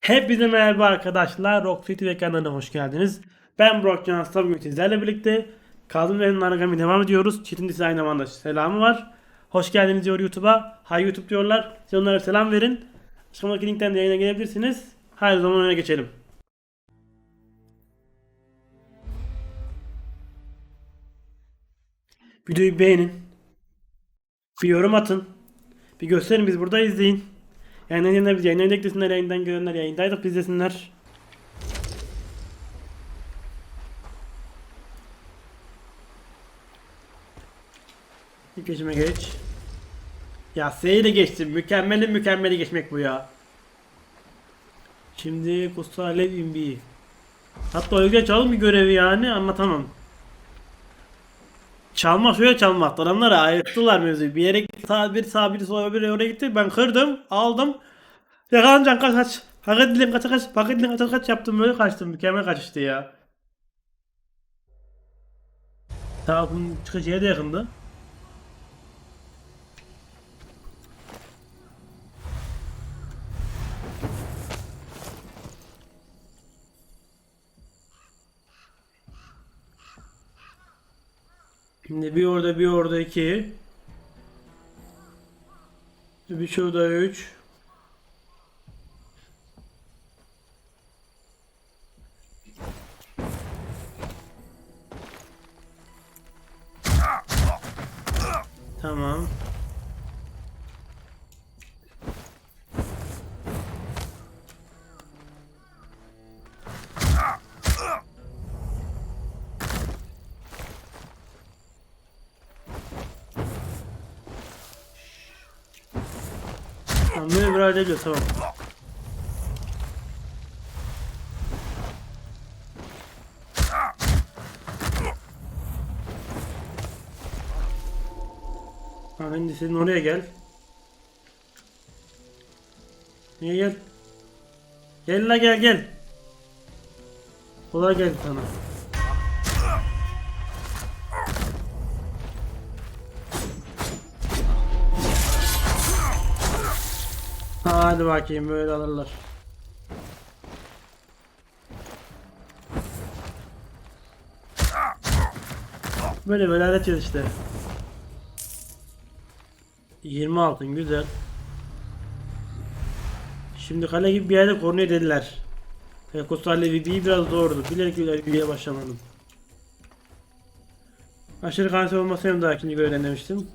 Hepinize merhaba arkadaşlar. Rock City ve kanalına hoş geldiniz. Ben Brock Jones bugün sizlerle birlikte Kazım ve Naragami devam ediyoruz. Çetin ise aynı zamanda selamı var. Hoş geldiniz diyor YouTube'a. Hay YouTube diyorlar. Siz onlara selam verin. Açıklamadaki linkten de yayına gelebilirsiniz. O zaman öne geçelim. Videoyu beğenin. Bir yorum atın. Bir gösterin biz burada izleyin. Yayınlayanlar biz yayınlarını eklesinler yayından görenler yayındaydık izlesinler. İlk geçime geç. Ya S'yi de geçtim. Mükemmeli mükemmeli geçmek bu ya. Şimdi Kusta Alev İmbi. Hatta öyle çalın bir görevi yani anlatamam. Çalmak şöyle çalmak. Adamlar ayırttılar mevzuyu. Bir yere sağ bir sağ bir sola bir oraya gitti. Ben kırdım, aldım. Yakalanacak kaç kaç. Hak edilen kaç kaç. Hak edilen kaç kaç yaptım böyle kaçtım. Mükemmel kaçıştı ya. Tamam çıkacağı da yakındı. Bir orada bir orada iki. Bir şurada üç. Tamam bir hallediyor tamam. Ha şimdi senin oraya gel. Niye gel? Gel la gel gel. Kolay geldi sana. Hadi bakayım böyle alırlar. Böyle böyle halledeceğiz işte. 20 altın güzel. Şimdi kale gibi bir yerde korunuyor dediler. Kostarlı videoyu biraz zordu. Bilerek videoya başlamadım. Aşırı kanser olmasayım daha ikinci görevden demiştim.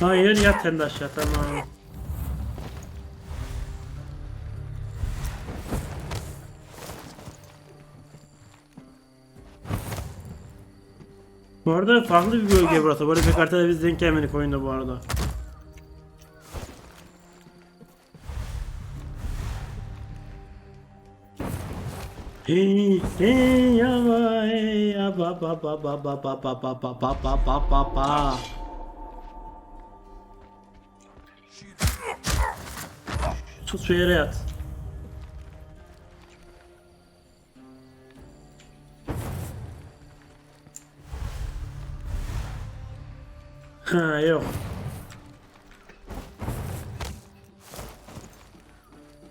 Hayır yat sen de aşağı tamam. Bu arada farklı bir bölge burası. Böyle bir haritada biz denk gelmedik oyunda bu arada. Hey hey ya hey ya ba ba ba ba ba ba ba ba ba ba ba ba ba Tut şu yere yat. Ha yok.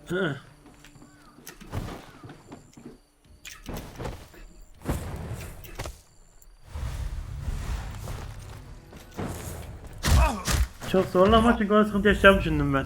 Ha. Çok zorlama çünkü ona sıkıntı yaşayacağım düşündüm ben.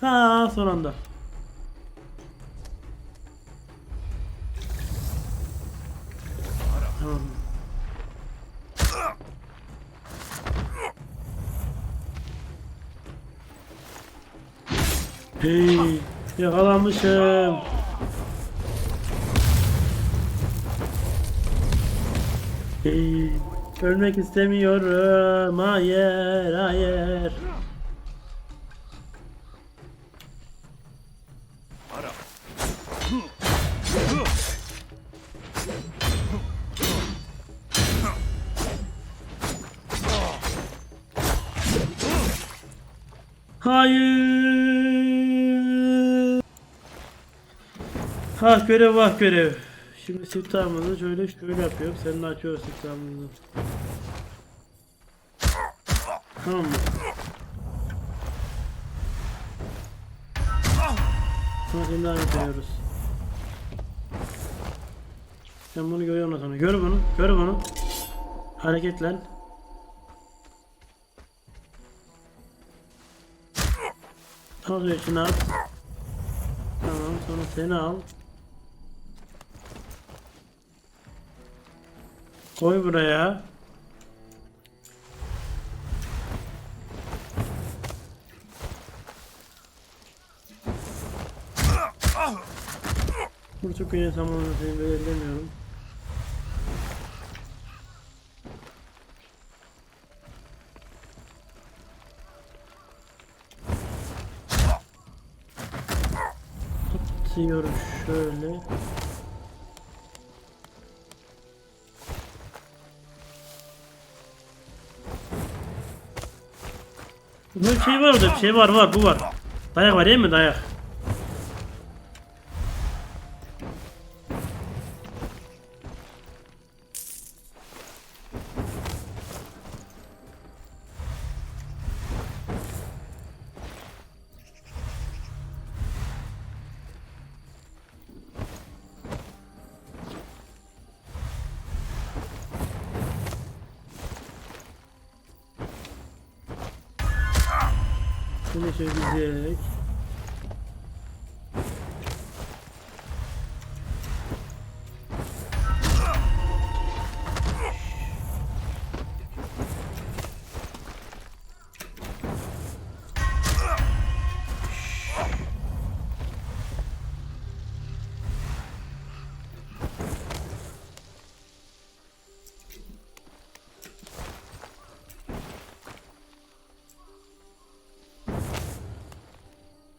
Ha son anda. Hey, yakalanmışım. Hey, ölmek istemiyorum. Hayır, hayır. Hayır. Ha görev vah görev. Şimdi siftahımızı şöyle şöyle yapıyorum. Senin açıyoruz siftahımızı. Tamam mı? Sonra daha bitiriyoruz. Sen bunu görüyorsun sonra. Gör bunu. Gör bunu. Hareketlen. Toz ve şunu at. Tamam sonra seni al. Koy buraya. Kurtuk yine tam olarak belirlemiyorum. Diyorum şöyle. Bunun şey var orada bir şey var var bu var. Dayak var değil mi dayak? Şunu çekecek.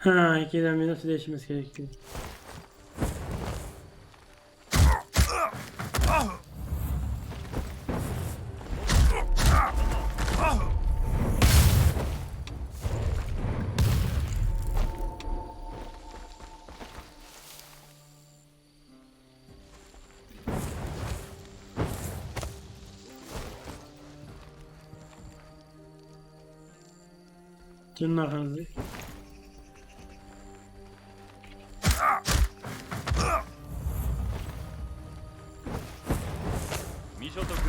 Ha ikiden bir nasıl değişmesi gerekti. Canın arkanızda. Değişiyordu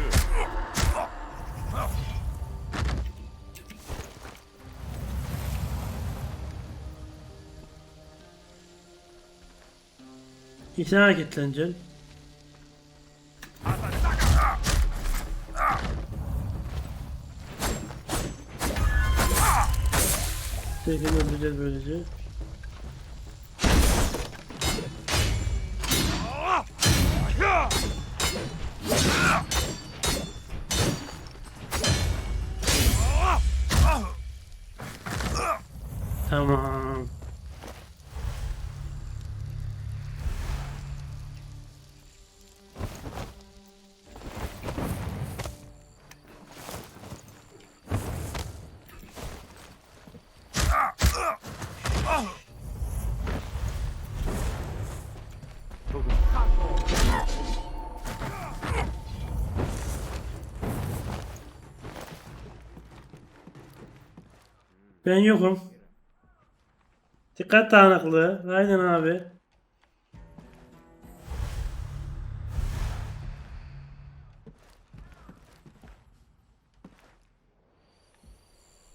bu. İçine hareketleneceksin. Tekini öldüreceğiz böylece. Tamam. Ben yokum. Dikkat dağınıklığı. Aynen abi.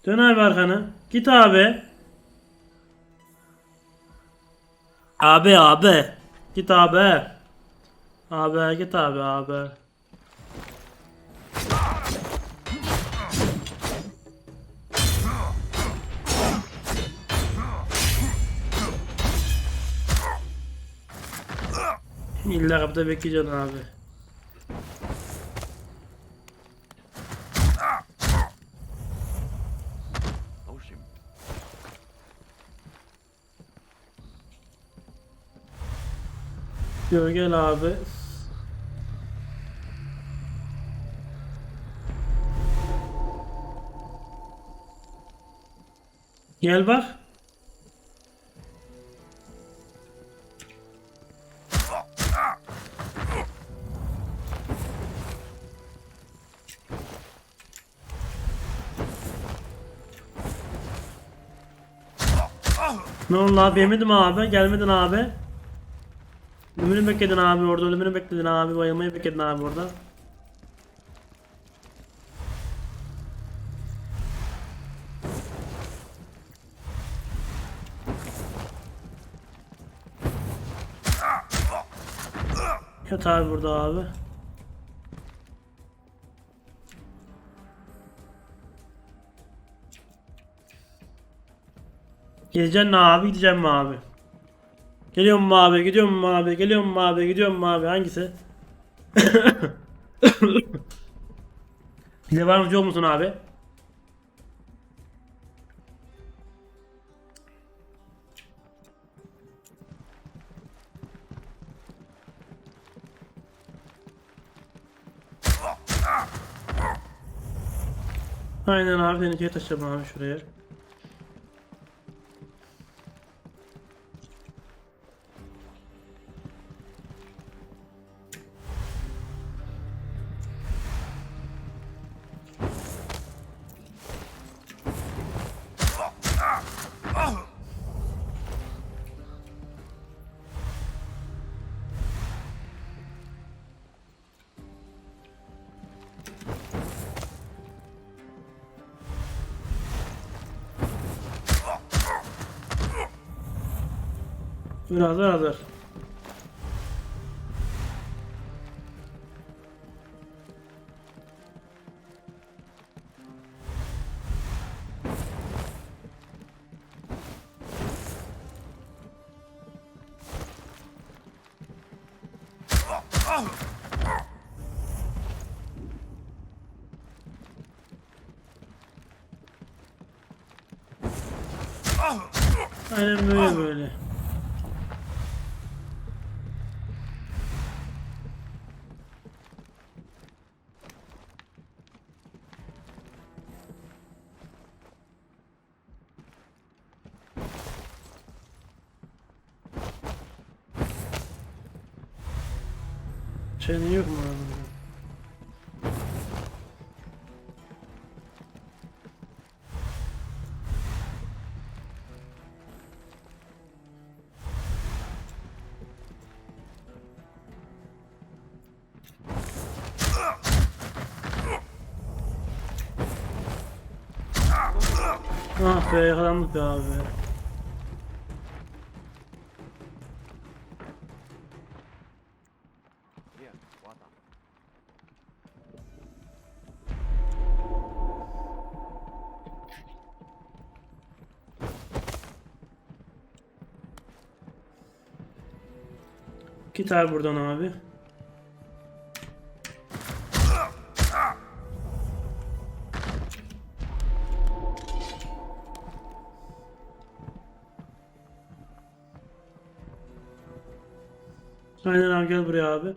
Dön abi arkanı. Git abi. Abi abi. Git abi. Abi git abi abi. İlla kapıda bekleyeceksin abi. Gel gel abi. Gel bak. Ne oldu abi yemedim abi gelmedin abi. Ölümünü bekledin abi orada ölümünü bekledin abi bayılmayı bekledin abi orada. Yat abi burada abi. Geleceksin mi abi gideceğim mi abi? Geliyorum mu abi gidiyorum mu abi geliyorum mu abi gidiyorum mu abi hangisi? Bize var mı musun abi? Aynen abi seni şey taşıyalım abi şuraya. Biraz daha hazır. Aynen böyle böyle. Senin yok mu abi? Ah be yakalandık be abi. Git abi buradan abi. Aynen abi gel buraya abi.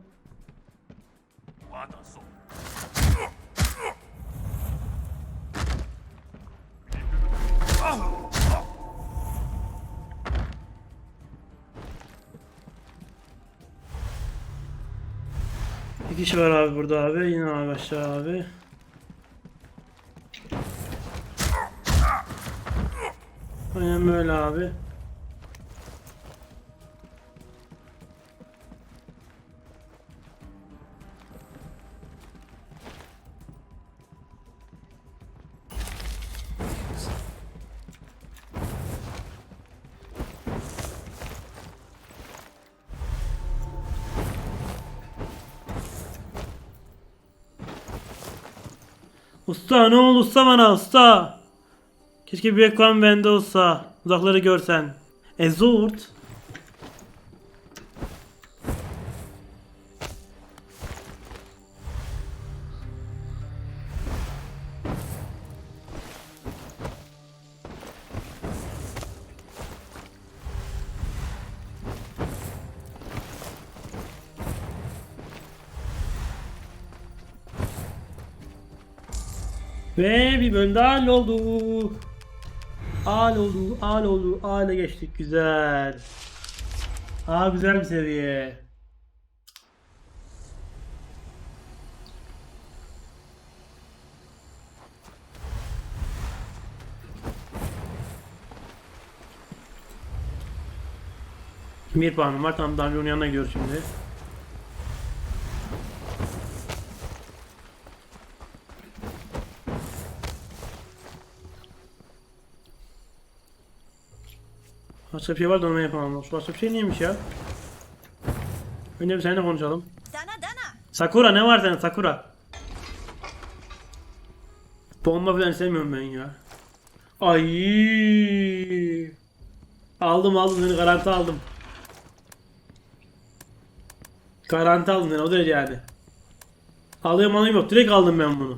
Kişi var abi burada abi. Yine abi aşağı abi. Aynen böyle abi. Usta ne oldu usta bana usta. Keşke bir ekran bende olsa. Uzakları görsen. Ezort. Ve bir bölüm daha halloldu. Al oldu, al oldu, ale geçtik güzel. Aa güzel bir seviye. Bir puanım var. Tamam Dungeon'un yanına gidiyoruz şimdi. Başka bir şey var da onu yapamam. Başka bir şey neymiş ya? Önce bir seninle konuşalım. Dana dana. Sakura ne var senin Sakura? Bomba falan sevmiyorum ben ya. Ay. Aldım aldım seni garanti aldım. Garanti aldım seni o derece yani. Alıyorum alayım yok direkt aldım ben bunu.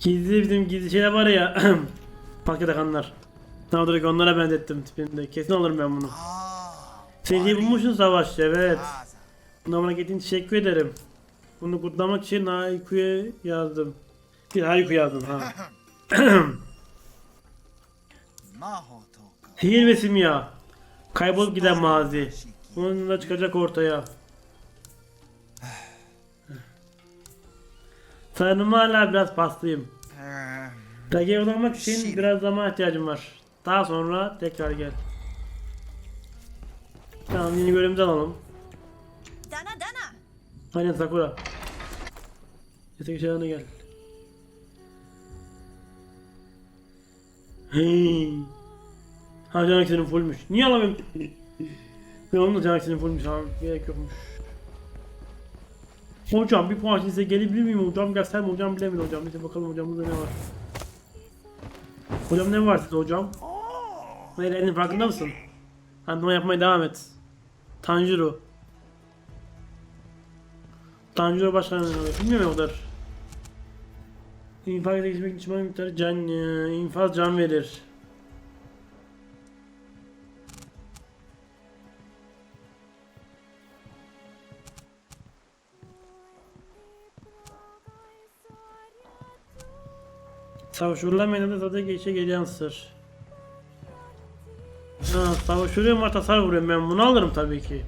Gizli bizim gizli şeyler var ya. Paket akanlar. Tamam direkt onlara benzettim tipinde. Kesin alırım ben bunu. Seni bulmuşsun savaşçı evet. Buna bana gittiğin teşekkür ederim. Bunu kutlamak için Haiku'ya yazdım. Bir Haiku yazdım ha. Sihir ve simya. Kaybolup giden mazi. Bunun da çıkacak ortaya. Sanırım hala biraz pastayım. Dage olmak için biraz zaman ihtiyacım var. Daha sonra tekrar gel. Tamam yeni bölümde alalım. Dana dana. Aynen Sakura. Yatak aşağına gel. Hey. Ha can aksinin fullmüş. Niye alamıyorum? ben onun da can aksinin fullmüş abi. Gerek yokmuş. Hocam bir puan size gelebilir miyim hocam? Gelsem hocam bilemiyorum hocam. Neyse bakalım hocam burada ne var. Hocam ne var sizde hocam? Hayır elinin farkında mısın? Antrenman yapmaya devam et. Tanjiro. Tanjiro başkanı bilmiyorum o kadar. İnfaz geçmek için miktarı can, e, infaz can verir. Savaşırlar meydanda zaten geçe gelen sır. Ha, savaşıyorum ama tasar vuruyorum ben bunu alırım tabii ki.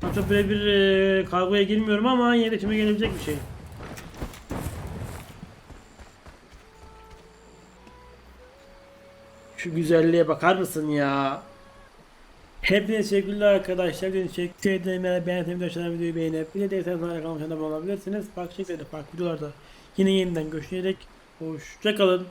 Hatta birebir e, kavgaya girmiyorum ama içime gelebilecek bir şey. Şu güzelliğe bakar mısın ya? Hepinize teşekkürler arkadaşlar. Hepinize teşekkür ederim. Eğer beğendiğiniz videoyu videoyu beğenip bir de değilseniz bana kanalıma abone olabilirsiniz. Farklı şekilde farklı videolarda yine yeniden görüşerek hoşçakalın.